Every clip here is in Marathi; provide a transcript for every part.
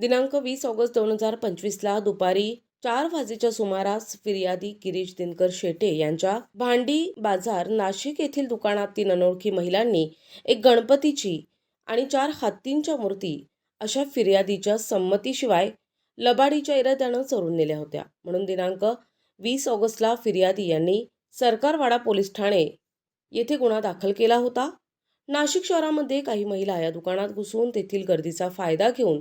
दिनांक वीस ऑगस्ट दोन हजार पंचवीसला दुपारी चार वाजेच्या सुमारास फिर्यादी गिरीश दिनकर शेटे यांच्या भांडी बाजार नाशिक येथील दुकानात तीन अनोळखी महिलांनी एक गणपतीची आणि चार हत्तींच्या मूर्ती अशा फिर्यादीच्या संमतीशिवाय लबाडीच्या इराद्यानं चोरून नेल्या होत्या. म्हणून दिनांक वीस ऑगस्टला फिर्यादी यांनी सरकारवाडा पोलीस ठाणे येथे गुन्हा दाखल केला होता. नाशिक शहरामध्ये काही महिला या दुकानात घुसून तेथील गर्दीचा फायदा घेऊन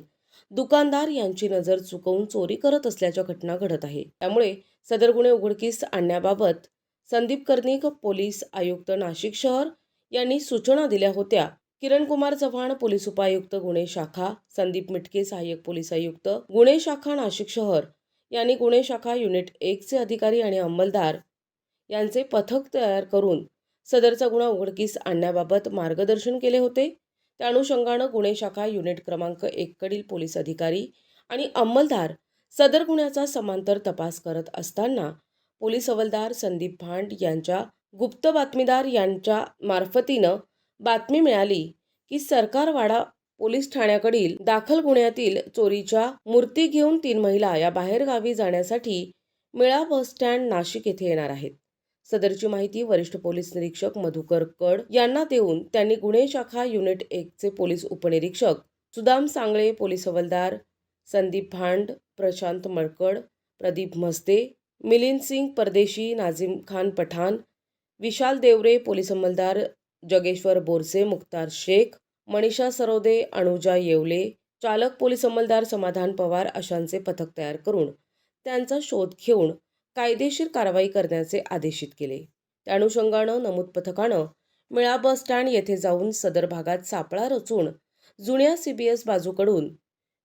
दुकानदार यांची नजर चुकवून चोरी करत असल्याच्या घटना घडत आहे. त्यामुळे सदर गुन्हे उघडकीस आणण्याबाबत संदीप कर्णिक पोलीस आयुक्त नाशिक शहर यांनी सूचना दिल्या होत्या. किरण कुमार चव्हाण पोलीस उपायुक्त गुन्हे शाखा संदीप मिटके सहाय्यक पोलीस आयुक्त गुन्हे शाखा नाशिक शहर यांनी गुन्हे शाखा युनिट एकचे अधिकारी आणि अंमलदार यांचे पथक तयार करून सदरचा गुन्हा उघडकीस आणण्याबाबत मार्गदर्शन केले होते. त्या अनुषंगानं गुन्हे शाखा युनिट क्रमांक एककडील पोलीस अधिकारी आणि अंमलदार सदर गुन्ह्याचा समांतर तपास करत असताना पोलीस हवलदार संदीप भांड यांच्या गुप्त बातमीदार यांच्या मार्फतीनं बातमी मिळाली की सरकारवाडा पोलीस ठाण्याकडील दाखल गुन्ह्यातील चोरीच्या मूर्ती घेऊन तीन महिला या बाहेरगावी जाण्यासाठी मिळा बस स्टँड नाशिक येथे येणार आहेत. सदरची माहिती वरिष्ठ पोलीस निरीक्षक मधुकर कड यांना देऊन त्यांनी गुन्हे शाखा युनिट एकचे पोलीस उपनिरीक्षक सुदाम सांगळे पोलीस हवालदार संदीप भांड प्रशांत मळकड प्रदीप म्हस्ते मिलिंद सिंग परदेशी नाझिम खान पठाण विशाल देवरे पोलीस अंमलदार जगेश्वर बोरसे मुक्तार शेख मनीषा सरोदे अनुजा येवले चालक पोलीस अंमलदार समाधान पवार अशांचे पथक तयार करून त्यांचा शोध घेऊन कायदेशीर कारवाई करण्याचे आदेशित केले. त्या अनुषंगानं नमूद पथकानं मिळा बस स्टँड येथे जाऊन सदर भागात सापळा रचून जुन्या सी बी एस बाजूकडून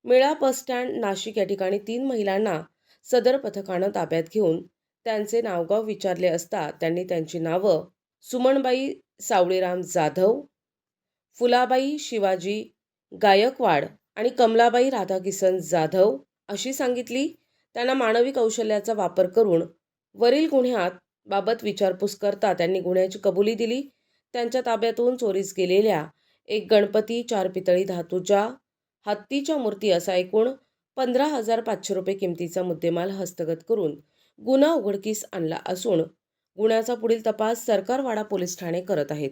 मिळा बस स्टँड नाशिक या ठिकाणी तीन महिलांना सदर पथकानं ताब्यात घेऊन त्यांचे नावगाव विचारले असता त्यांनी त्यांची नावं सुमनबाई सावळीराम जाधव फुलाबाई शिवाजी गायकवाड आणि कमलाबाई राधाकिसन जाधव अशी सांगितली. त्यांना मानवी कौशल्याचा वापर करून वरील गुन्ह्यात बाबत विचारपूस करता त्यांनी गुन्ह्याची कबुली दिली. त्यांच्या ताब्यातून चोरीस गेलेल्या एक गणपती चार पितळी धातूच्या हत्तीच्या मूर्ती असा एकूण पंधरा हजार पाचशे रुपये किमतीचा मुद्देमाल हस्तगत करून गुन्हा उघडकीस आणला असून गुन्ह्याचा पुढील तपास सरकारवाडा पोलीस ठाणे करत आहेत.